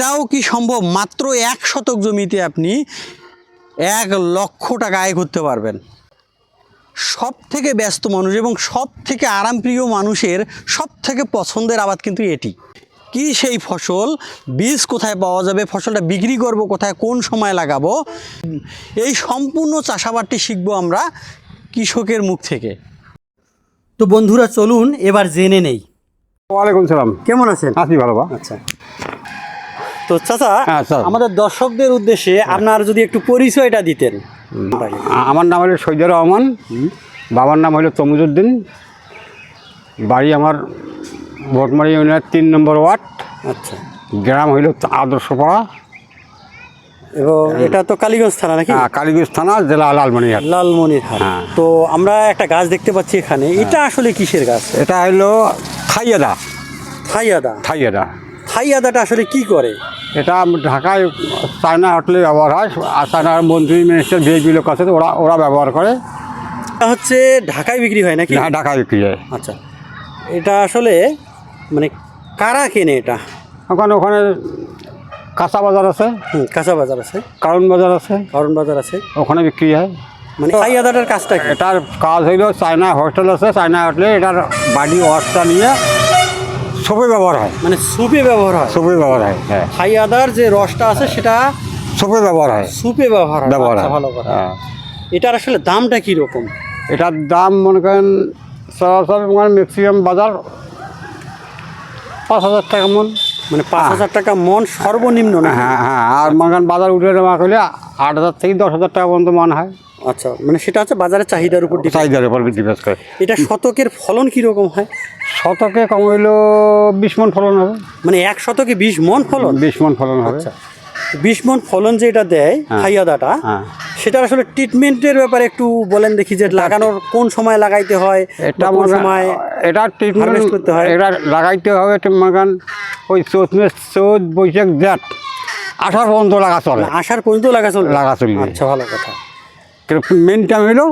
এটাও কি সম্ভব? মাত্র এক শতক জমিতে আপনি এক লক্ষ টাকা আয় করতে পারবেন। সব থেকে ব্যস্ত মানুষ এবং সব থেকে আরামপ্রিয় মানুষের সব থেকে পছন্দের আবাদ কিন্তু এটি। কি সেই ফসল? বীজ কোথায় পাওয়া যাবে? ফসলটা বিক্রি করব কোথায়? কোন সময় লাগাবো? এই সম্পূর্ণ চাষাবাদটি শিখব আমরা কৃষকের মুখ থেকে। তো বন্ধুরা চলুন এবার জেনে নেই। ওয়ালাইকুম সালাম। কেমন আছেন? আছি ভালো। আচ্ছা। তো চাচা হ্যাঁ, আমাদের দর্শকদের উদ্দেশ্যে আপনার যদি একটু পরিচয়টা দিতেন। আমার নাম হলো সৈয়দুর রহমান। বাবার নাম হলো তমুজুদ্দিন। বাড়ি আমার বটমারি ইউনিয়নের তিন নম্বর ওয়ার্ড। আচ্ছা। গ্রাম হইল আদর্শপাড়া। এবং এটা তো কালীগঞ্জ থানা নাকি? আহ, কালীগঞ্জ থানা জেলা লালমনিরহাট। লালমনিরহাট। হ্যাঁ। তো আমরা একটা গাছ দেখতে পাচ্ছি এখানে। এটা আসলে কিসের গাছ? এটা হইল থাইয়াদা থাইয়াদা থাইয়াদা থাইয়াদাটা আসলে কি করে? এটা ঢাকায় চায়না হোটেলে ব্যবহার হয়। আর চায়নার মন্ত্রী মিনিস্টার ভিআইপি লোক আছে ওরা ওরা ব্যবহার করে। এটা হচ্ছে ঢাকায় বিক্রি হয় নাকি? হ্যাঁ ঢাকায় বিক্রি হয়। আচ্ছা। এটা আসলে মানে কারা কেনে এটা? ওখানে ওখানে কাঁচা বাজার আছে। হুম কাঁচা বাজার আছে। কারণ বাজার আছে। কারণ বাজার আছে। ওখানে বিক্রি হয়। মানে থাইয়াদাটার কাজটা কি? এটার কাজ হইল চায়না হোস্টেল আছে। চায়না হোটেলে এটার বাড়ি ওয়াশটা নিয়ে সবই ব্যবহার হয়। মানে সুপে ব্যবহার হয়। সবই ব্যবহার হয় হ্যাঁ। আদার যে রসটা আছে সেটা সবই ব্যবহার হয়। সুপে ব্যবহার হয়। ব্যবহার আচ্ছা, হয় ভালো কথা হ্যাঁ। এটার আসলে দামটা কি রকম? এটার দাম মনে করেন সরাসরি মানে ম্যাক্সিমাম বাজার পাঁচ হাজার টাকা মন। মানে পাঁচ হাজার টাকা মন সর্বনিম্ন না হ্যাঁ হ্যাঁ আর মনে করেন বাজার উঠে নেওয়া করলে আট হাজার থেকে দশ হাজার টাকা পর্যন্ত মন হয়। আচ্ছা মানে সেটা হচ্ছে বাজারের চাহিদার উপর। চাহিদার উপর ডিপেন্ড করে এটা শতকের ফলন কি রকম হয় শতকে কম হইল বিশ মন ফলন হবে মানে এক শতকে বিশ মন ফলন বিশ মন ফলন হবে আচ্ছা বিশ মন ফলন যে এটা দেয় হ্যাঁ। ফাইয়াদাটা হ্যাঁ। সেটা আসলে ট্রিটমেন্টের ব্যাপারে একটু বলেন দেখি যে লাগানোর কোন সময় লাগাইতে হয় এটা কোন সময় এটা ট্রিটমেন্ট করতে হয়? এটা লাগাইতে হবে মনে ওই চৌত চৌত বৈশাখ জ্যাঠ আষাঢ় পর্যন্ত লাগা চলে আসার পর্যন্ত লাগা চলে লাগা চলে আচ্ছা ভালো কথা মেন টাইম হইল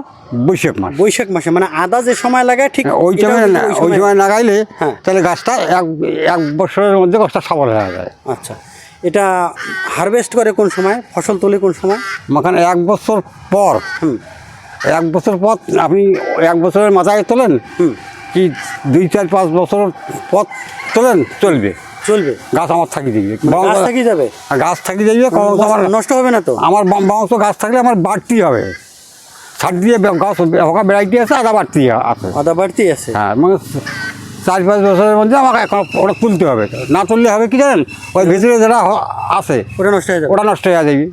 বৈশাখ মাস। বৈশাখ মাসে মানে আদা যে সময় লাগায় ঠিক ওই এটাও সময় ওই সময়। লাগাইলে হ্যাঁ। তাহলে গাছটা এক এক বছরের মধ্যে গাছটা সবল হয়ে যায়। আচ্ছা এটা হারভেস্ট করে কোন সময়? ফসল তোলে কোন সময়? মাখানে এক বছর পর। এক বছর পর আপনি এক বছরের মাথায় তোলেন হুম। কি দুই চার পাঁচ বছর পর তোলেন চলবে। চলবে। গাছ আমার থাকি দিবে। গাছ থাকি যাবে? গাছ থাকি যাবে আমার নষ্ট হবে না তো? আমার বাউন্স গাছ থাকলে আমার বাড়তি হবে। ছাদ দিয়ে গাছ হকা বেড়াইতে আছে আদা বাড়তি আছে। আদা বাড়তি আছে? হ্যাঁ মানে চার পাঁচ বছরের মধ্যে আমাকে এখন ওটা তুলতে হবে। না তুললে হবে কি জানেন? ওই ভিতরে যেটা আছে ওটা নষ্ট হয়ে যাবে। ওটা নষ্ট হয়ে যাবে।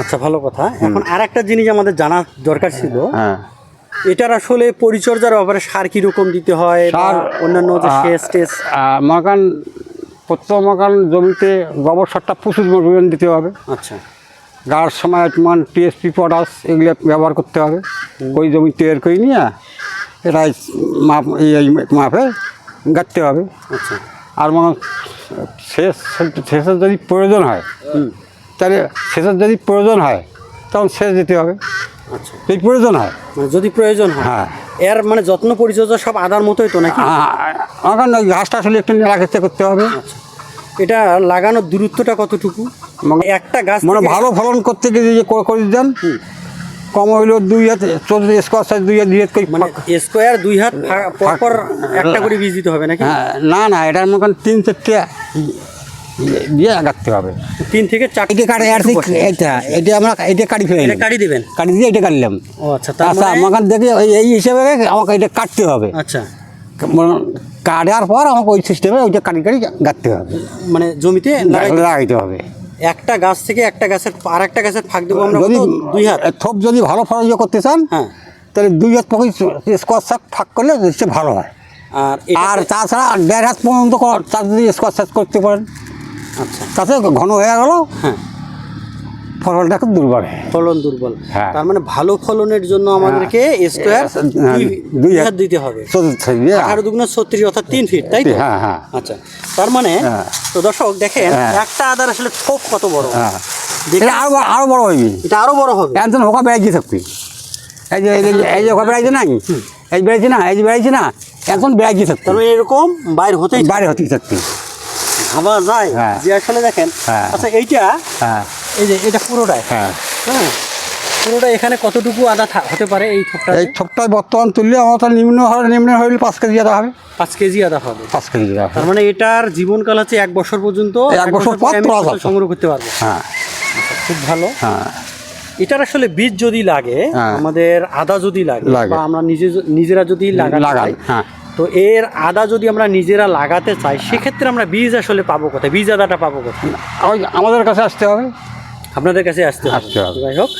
আচ্ছা ভালো কথা। এখন আর একটা জিনিস আমাদের জানা দরকার ছিল। হ্যাঁ। এটার আসলে পরিচর্যার ব্যাপারে সার কীরকম দিতে হয় সার অন্যান্য যে সেচ টেস মাকান প্রত্যেক মাকান জমিতে গোবর সারটা প্রচুর পরিমাণ দিতে হবে। আচ্ছা। গাড়ার সময় মান টিএসপি পটাশ এগুলো ব্যবহার করতে হবে। ওই জমি তৈরি করে নিয়ে এটাই মাপ এই মাপে গাঁটতে হবে। আচ্ছা। আর মনে হয় শেষ শেষের যদি প্রয়োজন হয় তাহলে শেষের যদি প্রয়োজন হয় তখন শেষ দিতে হবে। আচ্ছা। যদি প্রয়োজন হয়। মানে যদি প্রয়োজন হয় হ্যাঁ। এর মানে যত্ন পরিচর্যা সব আদার মতোই তো নাকি? আমার ওই ঘাসটা আসলে একটু নিরাকেতে করতে হবে। আচ্ছা। এটা লাগানোর দূরত্বটা কতটুকু? মানে- একটা গাছ মানে ভালো ফলন করতে গিয়ে যে করে দেন কম হইল দুই হাত চোদ্দ স্কোয়ার সাইজ দুই হাত দুই হাত করে মানে স্কোয়ার দুই হাত ফা- পর পর একটা করে বীজ দিতে হবে নাকি? হ্যাঁ না না এটার মতন তিন চারটে দিয়ে আগাতে হবে। তিন থেকে চারটে এটা কাটে আর এটা এটা আমরা এটা কাটি ফেলে এটা কাটি দিবেন? কাটি দিয়ে এটা কাটলাম। ও আচ্ছা আচ্ছা মানে- আমাকে দেখে এই হিসেবে আমাকে এটা কাটতে হবে। আচ্ছা। মানে কাটার পর আমাকে ওই সিস্টেমে ওইটা কাটি কাটি গাঁটতে হবে। মানে জমিতে লাগাই- লাগাইতে হবে। একটা গাছ থেকে একটা গাছের আর একটা গাছের ফাঁক দেবো আমরা যদি? দুই হাত। থোপ যদি ভালো ইয়ে করতে চান হ্যাঁ। তাহলে দুই হাত পকেট স্কোয়ার সাক ফাঁক করলে নিশ্চয়ই ভালো হয়। আর আর তাছাড়া দেড় হাত পর্যন্ত তার যদি স্কোয়ার সাইজ করতে পারেন। আচ্ছা। তাতে ঘন হয়ে গেল। হ্যাঁ। ফলনটা খুব দুর্বল। ফলন দুর্বল। হ্যাঁ। তার মানে ভালো ফলনের জন্য আমাদেরকে স্কোয়ার দুই হাত। হাত দিতে হবে। আঠারো দুগুণ ছত্রিশ অর্থাৎ তিন ফিট তাই তো? হ্যাঁ হ্যাঁ। আচ্ছা। তার মানে হ্যাঁ। তো দর্শক দেখেন। একটা আদার আসলে থোপ কত বড়? এটা আরও বড়- আরও বড় হইবি। এটা আরও বড় হবে। একজন হোকা বেড়াইতে থাকবি এই যে এই যে- হোকা বেড়াইছে না এই বেড়াইছে না এই যে বেড়াইছে না এখন বেড়াইতে থাকবি মানে এরকম বাইর হতেই বাইরে হতে থাকবি ভাবা যায়। যে আসলে দেখেন। আচ্ছা এইটা হ্যাঁ। এই যে এটা পুরোটাই? হ্যাঁ। হ্যাঁ? পুরোটা এখানে কতটুকু আদা হতে পারে এই থোকটা এই থোকটায় বর্তমান তুললে আমার তো নিম্ন হয় নিম্ন হইলে পাঁচ কেজি আদা হবে। পাঁচ কেজি আদা হবে। পাঁচ কেজি আদা তার মানে এটার জীবনকাল হচ্ছে এক বছর পর্যন্ত এক বছর। সংগ্রহ করতে পারব। হ্যাঁ। খুব ভালো। হ্যাঁ। এটার আসলে বীজ যদি লাগে হ্যাঁ। আমাদের আদা যদি লাগে। বা আমরা নিজে নিজেরা যদি লাগাই হ্যাঁ। তো এর আদা যদি আমরা নিজেরা লাগাতে চাই সেক্ষেত্রে আমরা বীজ আসলে পাবো কোথায়? বীজ আদাটা পাবো কোথায়? ওই আমাদের কাছে আসতে হবে। আপনাদের কাছে আসতে হবে। যাই হোক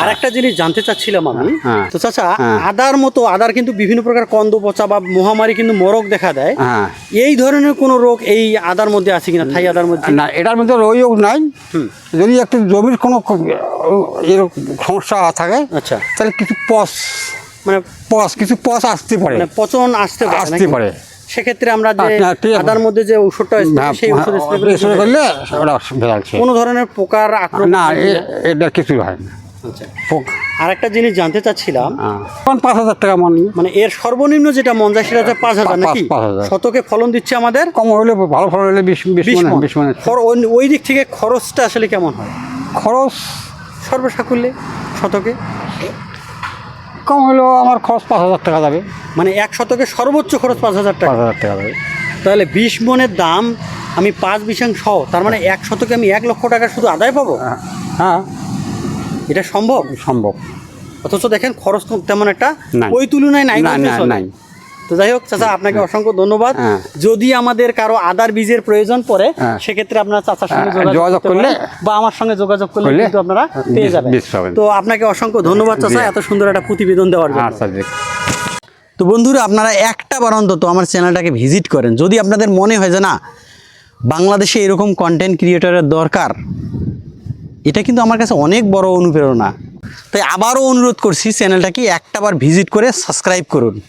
আর একটা জিনিস জানতে চাচ্ছিলাম আমি। হ্যাঁ। তো চাচা হ্যাঁ। আদার মতো আদার কিন্তু বিভিন্ন প্রকার কন্দ পচা বা মহামারী কিন্তু মরক দেখা দেয়। হ্যাঁ। এই ধরনের কোনো রোগ এই আদার মধ্যে আছে কিনা? থাই আদার মধ্যে? না এটার মধ্যে রোগ নাই। যদি একটু জমির কোনো এরকম সমস্যা থাকে আচ্ছা। তাহলে কিছু পস মানে পস কিছু পস আসতে পারে। মানে পচন আসতে পারে আসতে? পারে। সেক্ষেত্রে আমরা যে আদার মধ্যে যে spray হ্যাঁ, সেই ওষুধ স্প্রে করলে কোনো ধরনের পোকার আক্রমণ না? এটা কিছু হয় না। আচ্ছা। আর একটা জিনিস জানতে চাচ্ছিলাম হ্যাঁ। পাঁচ হাজার টাকা মন। মানে এর সর্বনিম্ন যেটা মন যায় সেটা পাঁচ হাজার পাঁচ- নাকি? শতকে ফলন দিচ্ছে আমাদের? কম হলে ভালো ফলন হলে বিশ বিশ মানে ওই দিক থেকে খরচটা আসলে কেমন হয়? খরচ? সর্বসাকুল্যে শতকে? কম হলেও আমার খরচ পাঁচ হাজার টাকা যাবে। মানে এক শতকে সর্বোচ্চ খরচ পাঁচ হাজার পাঁচ টাকা হাজার টাকা যাবে। তাহলে বিশ মনের দাম আমি পাঁচ বিশাংশ তার মানে এক শতকে আমি এক লক্ষ টাকা শুধু আদায় পাবো? হ্যাঁ, হ্যাঁ। এটা সম্ভব? সম্ভব। অথচ দেখেন খরচ তেমন একটা ওই তুলনায় নাই। নাই। তো যাই হোক চাচা আপনাকে অসংখ্য ধন্যবাদ। হ্যাঁ। যদি আমাদের কারও আদার বীজের প্রয়োজন পড়ে হ্যাঁ। সেক্ষেত্রে আপনারা চাচার সঙ্গে হ্যাঁ, যোগাযোগ করলে- বা আমার সঙ্গে যোগাযোগ করলে কিন্তু আপনারা পেয়ে যাবেন। তো আপনাকে অসংখ্য ধন্যবাদ চাচা। এত সুন্দর একটা প্রতিবেদন দেওয়ার জন্য। তো বন্ধুরা আপনারা একটা বার অন্তত আমার চ্যানেলটাকে ভিজিট করেন। যদি আপনাদের মনে হয় যে না বাংলাদেশে এরকম কন্টেন্ট ক্রিয়েটরের দরকার এটা কিন্তু আমার কাছে অনেক বড় অনুপ্রেরণা। তাই আবারও অনুরোধ করছি চ্যানেলটাকে একটা বার ভিজিট করে সাবস্ক্রাইব করুন।